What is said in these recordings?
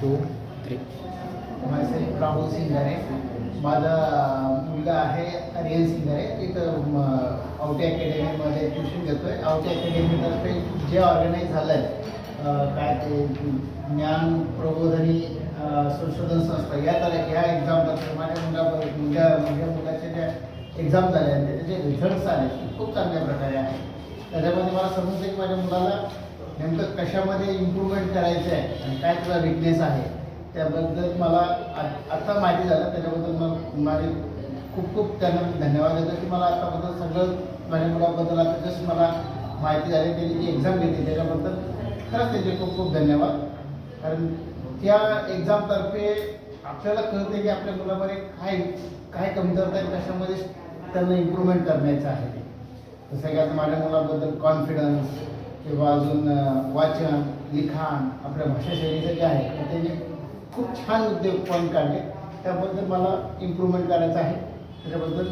To three माझं राहुल सिंगारे माझा मुलगा आहे आर्यन सिंगारे इथं म, आवटी अकॅडमीमध्ये ट्युशन घेतो आहे आवटी अकॅडमीतर्फे जे ऑर्गनाईज झालं आहे काय ते ज्ञान प्रबोधनी संशोधन संस्था या तर या एक्झामतर्फे माझ्या मुला मुलगा माझ्या मुलाच्या ज्या एक्झाम झाल्या आहेत त्याचे जे रिझल्ट्स आले खूप चांगल्या प्रकारे आहे. त्याच्यामध्ये मला समजतं की माझ्या मुलाला नेमकं कशामध्ये इम्प्रूव्हमेंट करायचं आहे आणि काय तुला विकनेस आहे त्याबद्दल मला आ- आता माहिती झालं. त्याच्याबद्दल मग माझे खूप खूप त्यांना धन्यवाद देतो की मला आताबद्दल सगळं माझ्या मुलाबद्दल आता जस्ट मला माहिती झाली त्यांनी जी एक्झाम घेतली त्याच्याबद्दल खरंच त्याचे खूप खूप धन्यवाद. कारण त्या एक्झामतर्फे आपल्याला कळते की आपल्या मुलामध्ये काय काय कमतरता आहे कशामध्ये त्यांना इम्प्रूव्हमेंट करण्याचं आहे. ते जसं की आता माझ्या मुलाबद्दल कॉन्फिडन्स किंवा अजून वाचन लिखाण आपल्या भाषाशैलीचं जे आहे ते त्यांनी खूप छान उद्योग पॉईंट काढले. त्याबद्दल मला इम्प्रूव्हमेंट करायचं आहे. त्याच्याबद्दल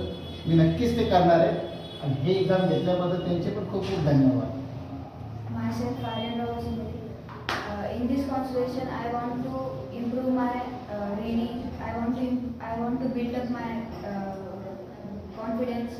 मी नक्कीच ते करणार आहे. आणि हे एक्झाम घेतल्याबद्दल त्यांचे पण खूप खूप धन्यवाद. in this constellation, I want to improve my uh, reading. I want to I want to build up my uh, confidence,